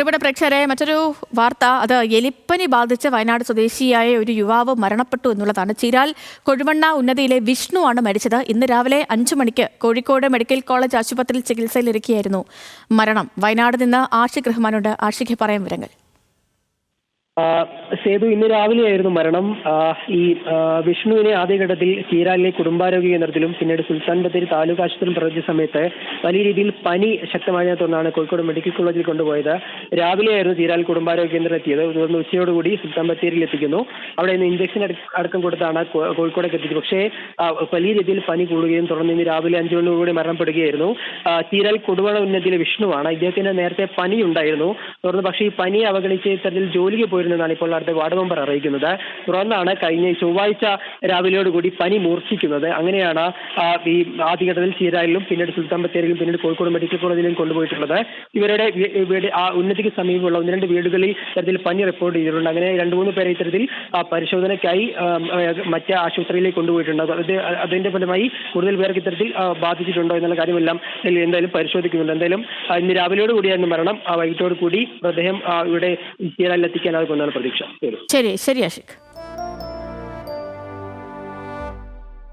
പ്രിയപ്പെട്ട പ്രേക്ഷകരെ മറ്റൊരു വാർത്ത. അത് എലിപ്പനി ബാധിച്ച വയനാട് സ്വദേശിയായ ഒരു യുവാവ് മരണപ്പെട്ടു എന്നുള്ളതാണ്. ചിരാൽ കൊഴുവണ്ണ ഉന്നതിയിലെ വിഷ്ണു ആണ് മരിച്ചത്. ഇന്ന് രാവിലെ അഞ്ചു മണിക്ക് കോഴിക്കോട് മെഡിക്കൽ കോളേജ് ആശുപത്രിയിൽ ചികിത്സയിലിരിക്കുകയായിരുന്നു മരണം. വയനാട് നിന്ന് ആഷിഖ് റഹ്മാനുണ്ട്. ആഷിഖ് പറയാൻ വിവരങ്ങൾ. സേതു ഇന്ന് രാവിലെയായിരുന്നു മരണം. ഈ വിഷ്ണുവിനെ ആദ്യഘട്ടത്തിൽ ചീരാലിലെ കുടുംബാരോഗ്യ കേന്ദ്രത്തിലും പിന്നീട് സുൽത്താൻ ബത്തേരി താലൂക്ക് ആശുപത്രിയിലും പ്രവർത്തിച്ച സമയത്ത് വലിയ രീതിയിൽ പനി ശക്തമായതിനെ തുടർന്നാണ് കോഴിക്കോട് മെഡിക്കൽ കോളേജിൽ കൊണ്ടുപോയത്. രാവിലെയായിരുന്നു ചീരാൽ കുടുംബാരോഗ്യ കേന്ദ്രം എത്തിയത്. തുടർന്ന് ഉച്ചയോടുകൂടി സുൽത്താൻ ബത്തേരിയിൽ എത്തിക്കുന്നു. അവിടെ നിന്ന് ഇഞ്ചക്ഷൻ അടക്കം കൊടുത്താണ് കോഴിക്കോടേക്ക് എത്തിച്ചത്. പക്ഷേ വലിയ രീതിയിൽ പനി കൂടുകയും തുടർന്ന് ഇന്ന് രാവിലെ അഞ്ചു മണിയോടുകൂടി മരണപ്പെടുകയായിരുന്നു. ചീരാൽ കുടുംബ ഉന്നതിയിലെ വിഷ്ണുവാണ്. ഇദ്ദേഹത്തിന് നേരത്തെ പനി ഉണ്ടായിരുന്നു തുടർന്ന് പക്ഷേ ഈ പനി അവഗണിച്ച് ഇത്തരത്തിൽ ജോലിക്ക് പോയിരുന്നെന്നാണ് ഇപ്പോൾ അടുത്ത വാർഡ് മെമ്പർ അറിയിക്കുന്നത്. തുടർന്നാണ് കഴിഞ്ഞ ചൊവ്വാഴ്ച രാവിലെയോടുകൂടി പനി മൂർച്ഛിക്കുന്നത്. അങ്ങനെയാണ് ഈ ആദ്യഘട്ടത്തിൽ ചീരാലിലും പിന്നീട് സുൽത്താൻ ബത്തേരിയിലും പിന്നീട് കോഴിക്കോട് മെഡിക്കൽ കോളേജിലും കൊണ്ടുപോയിട്ടുള്ളത്. ഇവരുടെ ആ ഉന്നതിക്ക് സമീപമുള്ള ഒന്ന് രണ്ട് വീടുകളിൽ ഇത്തരത്തിൽ പനി റിപ്പോർട്ട് ചെയ്തിട്ടുണ്ട്. അങ്ങനെ രണ്ട് മൂന്ന് പേരെ ഇത്തരത്തിൽ പരിശോധനയ്ക്കായി മറ്റ് ആശുപത്രിയിലേക്ക് കൊണ്ടുപോയിട്ടുണ്ട്. അത് അതിന്റെ ഫലമായി കൂടുതൽ പേർക്ക് ഇത്തരത്തിൽ ബാധിച്ചിട്ടുണ്ടോ എന്നുള്ള കാര്യമെല്ലാം എന്തായാലും പരിശോധിക്കുന്നുണ്ട്. എന്തായാലും ഇന്ന് രാവിലെയോട് കൂടിയായിരുന്നു മരണം വൈകിട്ടോട് കൂടി ആ, ഇവിടെ ചീരാലിൽ கொஞ்ச நேரம் பிரதீட்சா சரி சரி அஷிக்